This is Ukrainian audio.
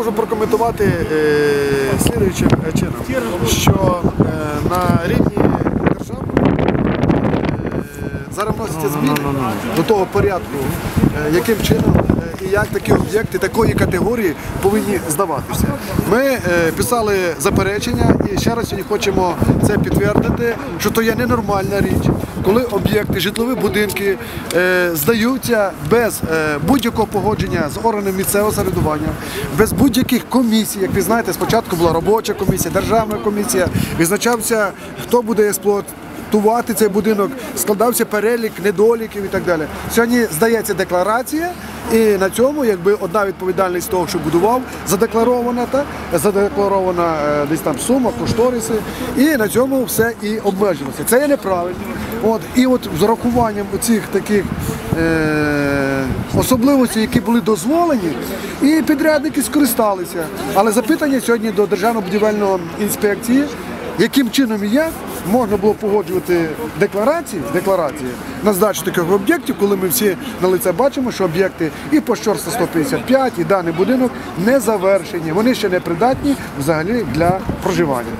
Можу прокоментувати е, слідуючим е, чином, що е, на рівні держави зараз вносяться зміни до того порядку, яким чином і як такі об'єкти такої категорії повинні здаватися. Ми писали заперечення і ще раз сьогодні хочемо це підтвердити, що то є ненормальна річ, коли об'єкти, житлові будинки е, здаються без е, будь-якого погодження з органами місцевого самоврядування, без будь-яких комісій. Як ви знаєте, спочатку була робоча комісія, державна комісія, визначався, хто буде експлуатувати тувати цей будинок, складався перелік недоліків і так далі. Сьогодні здається декларація, і на цьому якби одна відповідальність того, що будував, задекларована та задекларована е, десь там сума, кошториси, і на цьому все і обмежилося. Це є неправильно. От і от з урахуванням цих таких е, особливостей, які були дозволені, і підрядники скористалися. Але запитання сьогодні до Державної будівельної інспекції яким чином і як можна було погоджувати декларації, декларації на здачу таких об'єктів, коли ми всі на лице бачимо, що об'єкти і по Щорса 155, і даний будинок не завершені, вони ще не придатні взагалі для проживання.